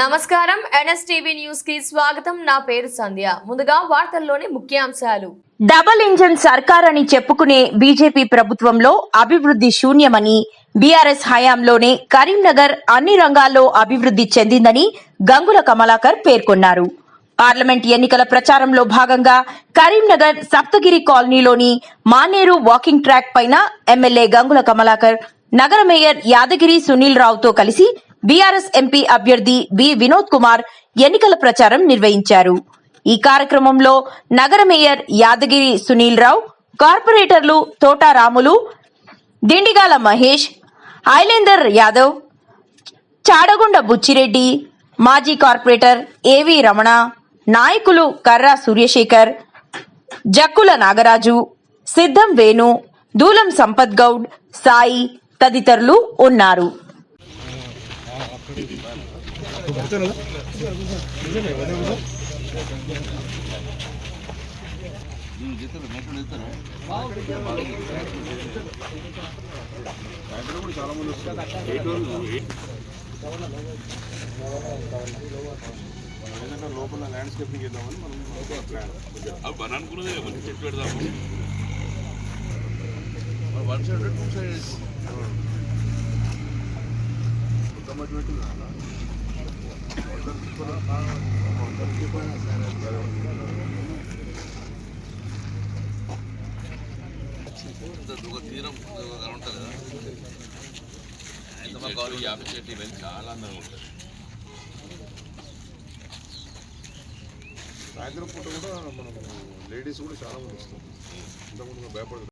నమస్కారం. ఎన్ఎస్టీవీ న్యూస్కి స్వాగతం. నా పేరు సంధ్య. ముందుగా వార్తల్లోని ముఖ్యాంశాలు. డబల్ ఇంజన్ సర్కార్ అని చెప్పుకునే బీజేపీ ప్రభుత్వంలో అభివృద్ధి శూన్యమని బీఆర్ఎస్ హయాంలోనే కరీంనగర్ అన్ని రంగాల్లో అభివృద్ధి చెందిందని గంగుల కమలాకర్ పేర్కొన్నారు. పార్లమెంట్ ఎన్నికల ప్రచారంలో భాగంగా కరీంనగర్ సప్తగిరి కాలనీలోని మానేరు వాకింగ్ ట్రాక్ పైన ఎమ్మెల్యే గంగుల కమలాకర్ నగర మేయర్ యాదగిరి సునీల్ రావుతో కలిసి బీఆర్ఎస్ ఎంపీ అభ్యర్థి బి వినోద్ కుమార్ ఎన్నికల ప్రచారం నిర్వహించారు. ఈ కార్యక్రమంలో నగర మేయర్ యాదగిరి సునీల్ రావు కార్పొరేటర్లు తోట రాములు దిండిగాల మహేష్ ఐలేందర్ యాదవ్ చాడగుండ బుచ్చిరెడ్డి మాజీ కార్పొరేటర్ ఏవి రమణ నాయకులు కర్రా సూర్యశేఖర్ జక్కుల నాగరాజు సిద్ధం వేణు దూలం సంపత్ గౌడ్ సాయి తదితరులు ఉన్నారు. లోపల ల్యాండ్స్కేపింగ్ చేద్దామని మనం ప్లాన్ అవి పని అనుకున్నదే మంచి చెట్టు పెడదాము వన్ సైడ్ టూ సైడ్ ఎంత మధ్య ఒక తీరం ఉంటుంది కదా ఎంత కావాలి యాభై చెట్టు ఇవన్నీ చాలా అందంగా ఉంటుంది సాయంత్రం పూట కూడా మనం లేడీస్ కూడా చాలా మంది వస్తారు. ఇంతకుముందు భయపడదు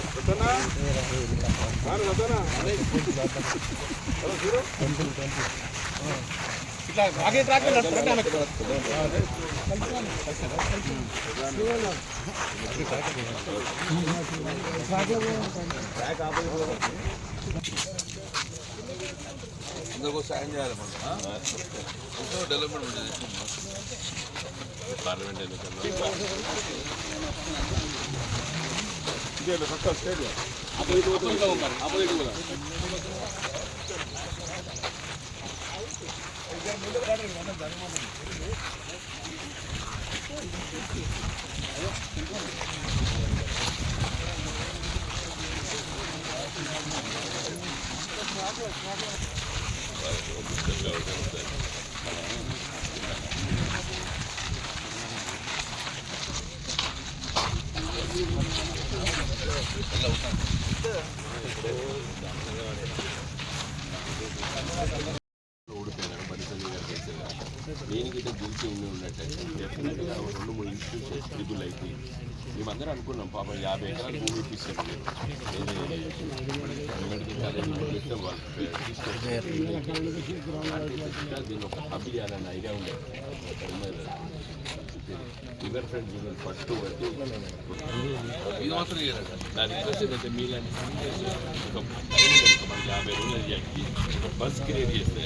అందరికీ సాయం చేయాలి మనం ఎంతో డెవలప్మెంట్ ఉంటుంది పార్లమెంట్ ఎన్నికల్లో. でもかしてるよ。あぶりこぼるから、あぶりこぼ。ఓడిపోయినారు బడిపల్లి గారు చేశారు దీనికి ఇట్లా గెలిచి ఉండి ఉన్నట్టయితే డెఫినెట్గా రెండు మూడు ఇన్స్టిట్యూషన్స్ ట్రిబుల్ అయితే మేమందరం అనుకున్నాం పాపం యాభై ఎకరాలు భూమి ఇప్పిస్తారు దీని దీన్ని ఒక హబ్ చేయాలన్న ఐడియా ఉండేది రివర్ ఫ్రంట్ యూనియన్ ఫస్ట్ బట్టి ఇది మాత్రం చేయరంట నా రిక్వెస్ట్ ఏంటంటే మీలాంటి ఒక టైం కనుక మనకి యాభై రోజులు అయ్యాకి ఒక బస్ క్రియేట్ చేస్తే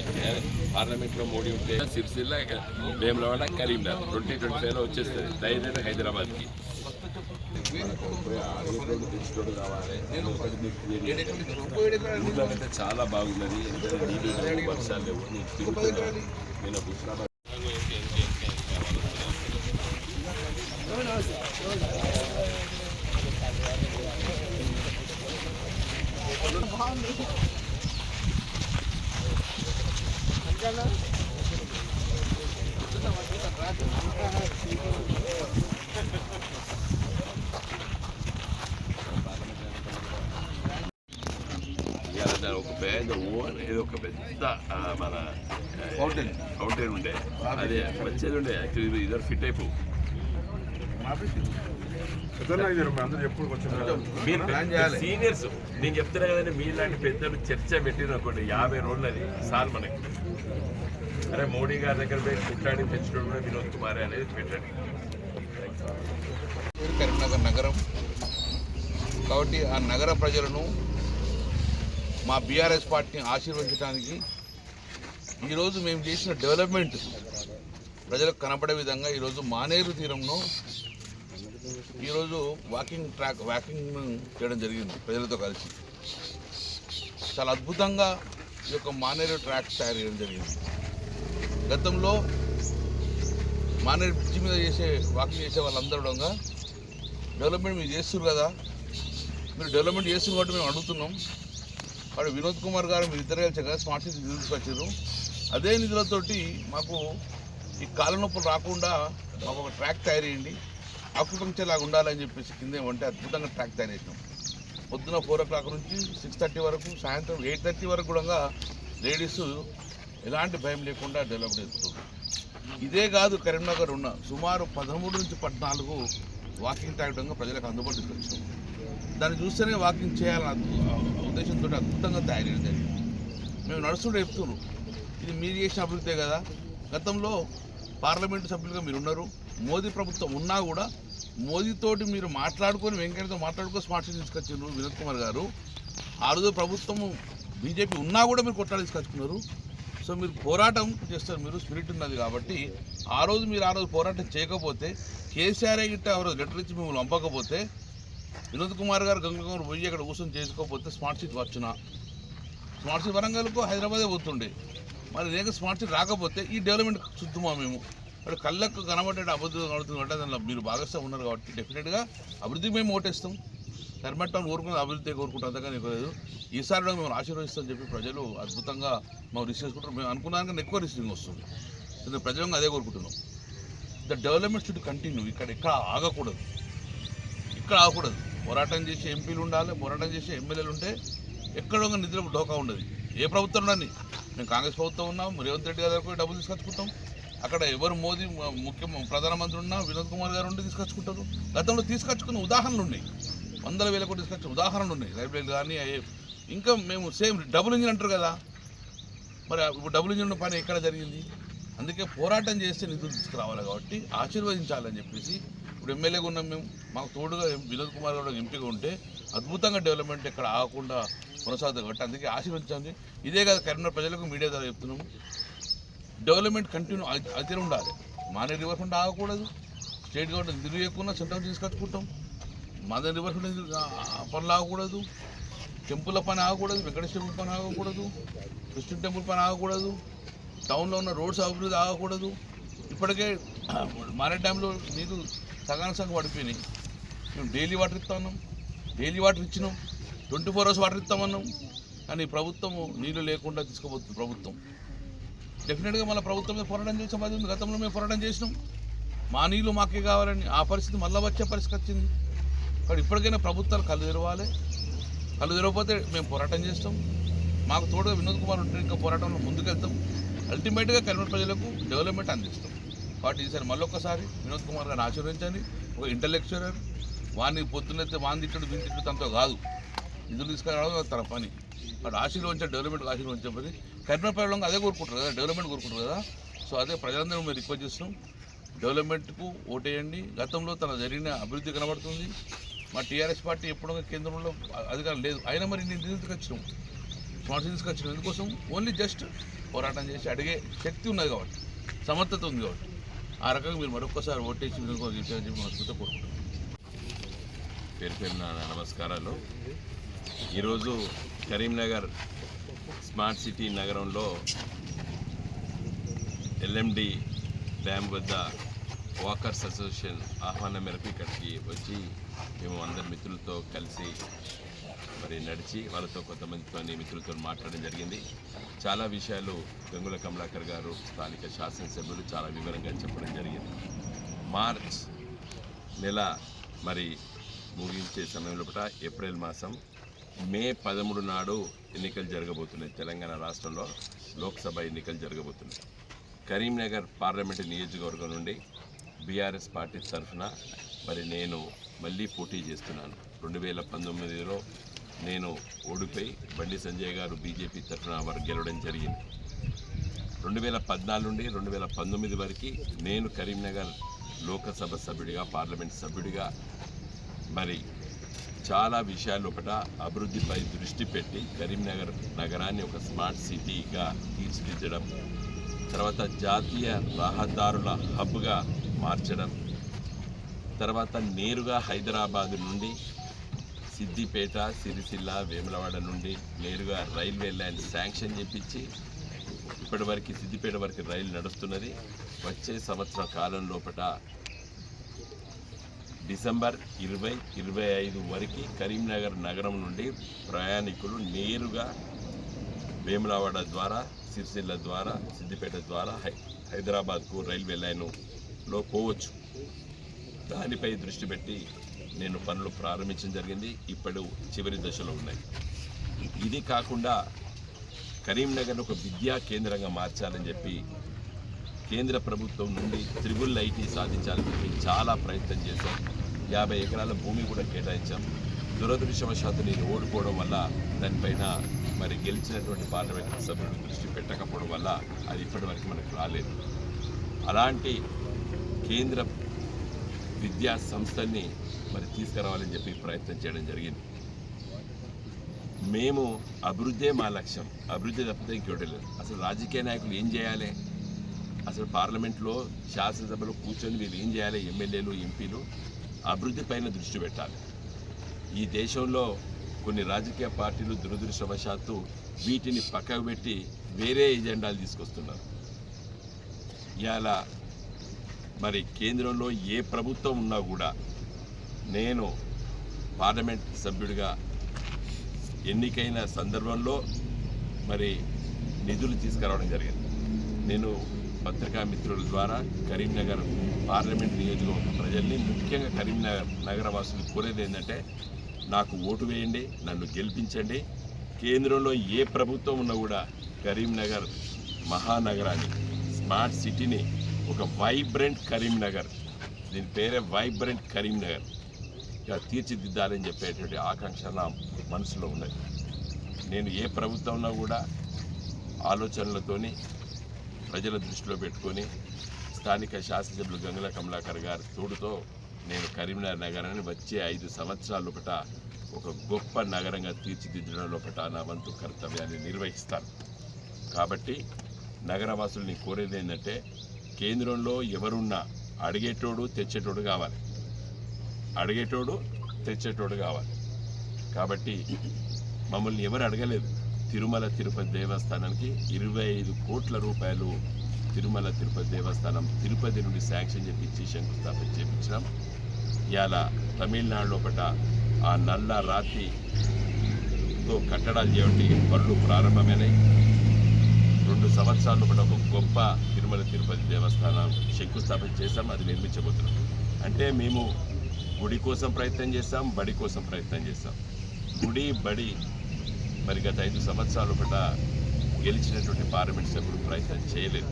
పార్లమెంట్లో మోడీ ఉంటే సిరిసిల్ల వేములవాడ కరీంనగర్ ట్వంటీ ట్వంటీ ఫైవ్లో వచ్చేస్తుంది ధైర్యంగా హైదరాబాద్కి రోడ్డు కావాలి ఊళ్ళో అయితే చాలా బాగున్నది ఎందుకంటే నీళ్ళు లేవు, వర్షాలు లేవు నేను తిరుగుతున్నాను నేను హుస్నాబాద్ ఇవాళ దాని ఒక పెద్ద ఓన్ ఏదో ఒక పెద్ద మన ఫౌంటైన్ ఫౌంటైన్ ఉండే అదే వచ్చేది ఉండే యాక్చువల్లీ ఇద్దరు ఫిట్ అయిపో. సీనియర్స్ నేను చెప్తున్నా కదండి మీలాంటి పెద్దలు చర్చ పెట్టిననుకోండి యాభై రోజులు అది సార్ మనకి. అరే మోడీ గారి దగ్గర పోయి కుట్టాడి తెచ్చడం కూడా వినోద్ కుమార్ అనేది పెట్టండి. కరీంనగర్ నగరం. కాబట్టి ఆ నగర ప్రజలను మా బీఆర్ఎస్ పార్టీని ఆశీర్వదించడానికి ఈరోజు మేము చేసిన డెవలప్మెంట్ ప్రజలకు కనపడే విధంగా ఈరోజు మానేరు తీరంలో ఈరోజు వాకింగ్ ట్రాక్ వాకింగ్ చేయడం జరిగింది ప్రజలతో కలిసి. చాలా అద్భుతంగా ఈ యొక్క మానేరు ట్రాక్ తయారు చేయడం జరిగింది. గతంలో మానేరు బ్రిడ్జి మీద చేసే వాకింగ్ చేసే వాళ్ళందరూ కూడా డెవలప్మెంట్ మీరు చేస్తున్నారు కదా. మీరు డెవలప్మెంట్ చేస్తున్నారు కాబట్టి మేము అడుగుతున్నాం. వాడు వినోద్ కుమార్ గారు మీరు ఇద్దరు కలిసి కదా స్మార్ట్ సిటీ తీసుకొచ్చారు. అదే నిధులతోటి మాకు ఈ కాళ్ళ నొప్పులు రాకుండా మాకు ఒక ట్రాక్ తయారు చేయండి. ఆక్యుపంక్చర్ లాగా ఉండాలని చెప్పేసి కింద ఉంటే అద్భుతంగా ట్రాక్ తయారు చేసినాం. పొద్దున ఫోర్ ఓ క్లాక్ నుంచి సిక్స్ థర్టీ వరకు సాయంత్రం ఎయిట్ థర్టీ వరకు కూడా లేడీస్ ఎలాంటి భయం లేకుండా డెవలప్ అవుతుంది ఇదే కాదు కరీంనగర్ ఉన్న సుమారు పదమూడు నుంచి పద్నాలుగు వాకింగ్ ట్రాక్ ప్రజలకు అందుబాటు తీసుకొచ్చాం. దాన్ని చూస్తేనే వాకింగ్ చేయాలన్న ఉద్దేశంతో అద్భుతంగా తయారు జరిగింది మేము నడుస్తుంటే చెప్తున్నాం. ఇది మీరు చేసిన అభివృద్ధే కదా. గతంలో పార్లమెంటు సభ్యులుగా మీరు ఉన్నారు మోదీ ప్రభుత్వం ఉన్నా కూడా మోదీతోటి మీరు మాట్లాడుకొని వెంకయ్యతో మాట్లాడుకొని స్మార్ట్ సిటీ తీసుకొచ్చారు వినోద్ కుమార్ గారు. ఆ రోజు ప్రభుత్వము బీజేపీ ఉన్నా కూడా మీరు కొట్టాలి తీసుకొచ్చుకున్నారు. సో మీరు పోరాటం చేస్తారు మీరు స్పిరిట్ ఉన్నది కాబట్టి ఆ రోజు మీరు ఆ రోజు పోరాటం చేయకపోతే కేసీఆర్ గిట్ట ఆ రోజు లెటర్ ఇచ్చి మిమ్మల్ని పంపకపోతే వినోద్ కుమార్ గారు గంగకుమార్ పోయి అక్కడ కూర్చొని చేసుకోకపోతే స్మార్ట్ సిటీ వచ్చిన. స్మార్ట్ సిటీ వరంగల్కు హైదరాబాదే పోతుండే. మరి రేగ స్మార్ట్ సిటీ రాకపోతే ఈ డెవలప్మెంట్ చూద్దామా మేము? అక్కడ కళ్ళకు కనబడే అభివృద్ధి కనబడుతుంది అంటే దానిలో మీరు భాగస్వామి ఉన్నారు కాబట్టి డెఫినెట్గా అభివృద్ధికి మేము ఓటేస్తాం. టర్మ టౌన్ కోరుకున్న అభివృద్ధి కోరుకుంటాం అంతగా లేదు ఈసారి కూడా మేము ఆశీర్వదిస్తామని చెప్పి ప్రజలు అద్భుతంగా మేము రిసీవ్ చేసుకుంటారు మేము అనుకున్నాక ఎక్కువ రిసీవింగ్ వస్తుంది. ప్రజలంగా అదే కోరుకుంటున్నాం. ద డెవలప్మెంట్ షుడ్ కంటిన్యూ ఇక్కడ ఎక్కడ ఆగకూడదు. ఇక్కడ ఆగకూడదు. పోరాటం చేసే ఎంపీలు ఉండాలి పోరాటం చేసే ఎమ్మెల్యేలు ఉంటే ఎక్కడ ఒక నిధులకు ఢోకా ఉండదు. ఏ ప్రభుత్వం ఉండని మేము కాంగ్రెస్ ప్రభుత్వం ఉన్నాం రేవంత్ రెడ్డి గారు డబ్బులు తీసుకొచ్చుకుంటాం. అక్కడ ఎవరు మోదీ ముఖ్యం ముఖ్య ప్రధానమంత్రి ఉన్నా వినోద్ కుమార్ గారు ఉండి తీసుకొచ్చుకుంటారు. గతంలో తీసుకొచ్చుకున్న ఉదాహరణలు ఉన్నాయి. వందల వేల కోట్లు తీసుకొచ్చిన ఉదాహరణలు ఉన్నాయి. రైల్వేలు కానీ ఇంకా మేము సేమ్ డబుల్ ఇంజిన్ అంటారు కదా. మరి ఇప్పుడు డబుల్ ఇంజిన్ పని ఎక్కడ జరిగింది? అందుకే పోరాటం చేస్తే నిధులు తీసుకురావాలి కాబట్టి ఆశీర్వదించాలని చెప్పేసి ఇప్పుడు ఎమ్మెల్యేగా ఉన్నాం మేము. మాకు తోడుగా వినోద్ కుమార్ గారు ఎంపీగా ఉంటే అద్భుతంగా డెవలప్మెంట్ ఇక్కడ ఆగకుండా కొనసాగుతుంది కాబట్టి అందుకే ఆశీర్వదించండి ఇదే కాదు కరీంనగర్ ప్రజలకు మీడియా ద్వారా చెప్తున్నాము. డెవలప్మెంట్ కంటిన్యూ అయితే ఉండాలి. మానే రివర్ ఆగకూడదు. స్టేట్ గవర్నమెంట్ నిధులు ఎక్కువ సెంట్రల్ తీసుకొచ్చుకుంటాం. మాదే రివర్ పనులు ఆగకూడదు. టెంపుల్ పని ఆగకూడదు వెంకటేశ్వర పని ఆగకూడదు కృష్ణ టెంపుల్ పని ఆగకూడదు టౌన్లో ఉన్న రోడ్స్ అభివృద్ధి ఆగకూడదు. ఇప్పటికే మారే డ్యాంలో నీరు సగానికి సగం పడిపోయినాయి. మేము డైలీ వాటర్ ఇస్తా ఉన్నాం. డైలీ వాటర్ ఇచ్చినాం. ట్వంటీ ఫోర్ అవర్స్ వాటర్ ఇస్తామన్నాం. కానీ ప్రభుత్వం నీళ్ళు లేకుండా తీసుకుపోతుంది ప్రభుత్వం. డెఫినెట్గా మన ప్రభుత్వం మీద పోరాటం చేసాం అది ఉంది. గతంలో మేము పోరాటం చేసినాం. మా నీళ్ళు మాకే కావాలని ఆ పరిస్థితి మళ్ళీ వచ్చే పరిస్థితి వచ్చింది. ఇక్కడ ఇప్పటికైనా ప్రభుత్వాలు కళ్ళు తెరవాలి. కళ్ళు తెరవకపోతే మేము పోరాటం చేస్తాం. మాకు తోడుగా వినోద్ కుమార్ ఉంటే ఇంకా పోరాటంలో ముందుకెళ్తాం. అల్టిమేట్గా కరీంనగర్ ప్రజలకు డెవలప్మెంట్ అందిస్తాం. కాబట్టి ఈసారి మళ్ళొక్కసారి వినోద్ కుమార్ గారిని ఆశీర్వదించండి. ఒక ఇంటలెక్చరర్ వాడిని పొద్దున్నైతే వాని తిట్టడు వీని తిట్టడు తనతో కాదు. నిధులు తీసుకురావడం తన పని. వాడు ఆశీర్వదించాలి డెవలప్మెంట్ ఆశీర్వదించబడి కరీంనగర్ ప్రజలు అదే కోరుకుంటారు కదా డెవలప్మెంట్ కోరుకుంటారు కదా. సో అదే ప్రజలందరూ మేము రిక్వెస్ట్ చేస్తున్నాం. డెవలప్మెంట్కు ఓటేయండి. గతంలో తన జరిగిన అభివృద్ధి కనబడుతుంది. మా టీఆర్ఎస్ పార్టీ ఎప్పుడో కేంద్రంలో అధికారం లేదు. అయినా మరి నేను నిధులు తీసుకొచ్చినాం. స్మార్ట్ సిటీ ఎందుకోసం? ఓన్లీ జస్ట్ పోరాటం చేసి అడిగే శక్తి ఉన్నది కాబట్టి. సమర్థత ఉంది కాబట్టి. ఆ రకంగా మీరు మరొకసారి ఓటేసి విధంగా చెప్పి మనస్ఫూర్తిగా కోరుకుంటున్నాం. పేరు పేరు నమస్కారాలు. ఈరోజు కరీంనగర్ స్మార్ట్ సిటీ నగరంలో ఎల్ఎండి డ్యామ్ వద్ద వాకర్స్ అసోసియేషన్ ఆహ్వానం మేరకు ఇక్కడికి వచ్చి మేము అందరి మిత్రులతో కలిసి మరి నడిచి వాళ్ళతో కొంతమందితో మిత్రులతో మాట్లాడడం జరిగింది. చాలా విషయాలు గంగుల కమలాకర్ గారు స్థానిక శాసనసభ్యులు చాలా వివరంగా చెప్పడం జరిగింది. మార్చ్ నెల మరి ముగించే సమయంలో ఏప్రిల్ మాసం మే పదమూడు నాడు ఎన్నికలు జరగబోతున్నాయి. తెలంగాణ రాష్ట్రంలో లోక్సభ ఎన్నికలు జరగబోతున్నాయి. కరీంనగర్ పార్లమెంటు నియోజకవర్గం నుండి బీఆర్ఎస్ పార్టీ తరఫున మరి నేను మళ్ళీ పోటీ చేస్తున్నాను. రెండు వేల పంతొమ్మిదిలో నేను ఓడిపోయి బండి సంజయ్ గారు బీజేపీ తరఫున వారు గెలవడం జరిగింది. రెండు వేల పద్నాలుగు నుండి రెండు వేల పంతొమ్మిది వరకు నేను కరీంనగర్ లోకసభ సభ్యుడిగా పార్లమెంట్ సభ్యుడిగా మరి చాలా విషయాల్లోపట అభివృద్ధిపై దృష్టి పెట్టి కరీంనగర్ నగరాన్ని ఒక స్మార్ట్ సిటీగా తీర్చిదిద్దడం తర్వాత జాతీయ రహదారుల హబ్గా మార్చడం తర్వాత నేరుగా హైదరాబాద్ నుండి సిద్దిపేట సిరిసిల్ల వేములవాడ నుండి నేరుగా రైల్వే లైన్ శాంక్షన్ చేపించి ఇప్పటివరకు సిద్దిపేట వరకు రైలు నడుస్తున్నది. వచ్చే సంవత్సర కాలం లోపల డిసెంబర్ ఇరవై ఇరవై ఐదు వరకు కరీంనగర్ నగరం నుండి ప్రయాణికులు నేరుగా వేములవాడ ద్వారా సిరిసిల్ల ద్వారా సిద్దిపేట ద్వారా హై హైదరాబాద్కు రైల్వే లైన్లో పోవచ్చు. దానిపై దృష్టి పెట్టి నేను పనులు ప్రారంభించడం జరిగింది. ఇప్పుడు చివరి దశలో ఉన్నాయి. ఇది కాకుండా కరీంనగర్ ఒక విద్యా కేంద్రంగా మార్చాలని చెప్పి కేంద్ర ప్రభుత్వం నుండి త్రిబుల్ ఐటీ సాధించాలని చెప్పి చాలా ప్రయత్నం చేశాం. యాభై ఎకరాల భూమి కూడా కేటాయించాం. దురదృష్టవశాత్తు నేను ఓడిపోవడం వల్ల దానిపైన మరి గెలిచినటువంటి పార్లమెంట్ సభ్యులు దృష్టి పెట్టకపోవడం వల్ల అది ఇప్పటివరకు మనకు రాలేదు. అలాంటి కేంద్ర విద్యా సంస్థల్ని మరి తీసుకురావాలని చెప్పి ప్రయత్నం చేయడం జరిగింది. మేము అభివృద్ధే మా లక్ష్యం. అభివృద్ధి తప్పితే ఇంకోటి లేదు అసలు రాజకీయ నాయకులు ఏం చేయాలి? అసలు పార్లమెంట్లో శాసనసభలో కూర్చొని వీళ్ళు ఏం చేయాలి? ఎమ్మెల్యేలు ఎంపీలు అభివృద్ధి పైన దృష్టి పెట్టాలి. ఈ దేశంలో కొన్ని రాజకీయ పార్టీలు దురదృష్టవశాత్తు వీటిని పక్కకు పెట్టి వేరే ఎజెండాలు తీసుకొస్తున్నారు. ఇవాళ మరి కేంద్రంలో ఏ ప్రభుత్వం ఉన్నా కూడా నేను పార్లమెంట్ సభ్యుడిగా ఎన్నికైన సందర్భంలో మరి నిధులు తీసుకురావడం జరిగింది. నేను పత్రికా మిత్రుల ద్వారా కరీంనగర్ పార్లమెంట్ నియోజకవర్గ ప్రజల్ని ముఖ్యంగా కరీంనగర్ నగరవాసులు కోరేది ఏంటంటే నాకు ఓటు వేయండి నన్ను గెలిపించండి. కేంద్రంలో ఏ ప్రభుత్వం ఉన్నా కూడా కరీంనగర్ మహానగరాన్ని స్మార్ట్ సిటీని ఒక వైబ్రెంట్ కరీంనగర్. దీని పేరే వైబ్రెంట్ కరీంనగర్. ఇక తీర్చిదిద్దాలని చెప్పేటువంటి ఆకాంక్ష నా మనసులో ఉన్నది. నేను ఏ ప్రభుత్వం ఉన్నా కూడా ఆలోచనలతోని ప్రజల దృష్టిలో పెట్టుకొని స్థానిక శాసనసభ్యులు గంగుల కమలాకర్ గారి తోడుతో నేను కరీంనగర్ నగరాన్ని వచ్చే ఐదు సంవత్సరాల లోపల ఒక గొప్ప నగరంగా తీర్చిదిద్దడం లోపల నా వంతు కర్తవ్యాన్ని నిర్వహిస్తాను. కాబట్టి నగరవాసుల్ని కోరేది ఏంటంటే కేంద్రంలో ఎవరున్నా అడిగేటోడు తెచ్చేటోడు కావాలి. అడిగేటోడు తెచ్చేటోడు కావాలి. కాబట్టి మమ్మల్ని ఎవరు అడగలేదు. తిరుమల తిరుపతి దేవస్థానానికి ఇరవై ఐదు కోట్ల రూపాయలు తిరుమల తిరుపతి దేవస్థానం తిరుపతి నుండి శాంక్షన్ చేపించి శంకుస్థాపన చేపించినాం. ఇవాళ తమిళనాడులో పట ఆ నల్ల రాతితో కట్టడాలు చేయబట్టి పనులు ప్రారంభమైనాయి. రెండు సంవత్సరాలు లోపల ఒక గొప్ప తిరుమల తిరుపతి దేవస్థానం శంకుస్థాపన చేశాం. అది నిర్మించబోతున్నాం అంటే మేము గుడి కోసం ప్రయత్నం చేస్తాం బడి కోసం ప్రయత్నం చేస్తాం. గుడి బడి మరి గత ఐదు సంవత్సరాల పట గెలిచినటువంటి పార్లమెంట్ సభ్యులు ప్రయత్నం చేయలేదు.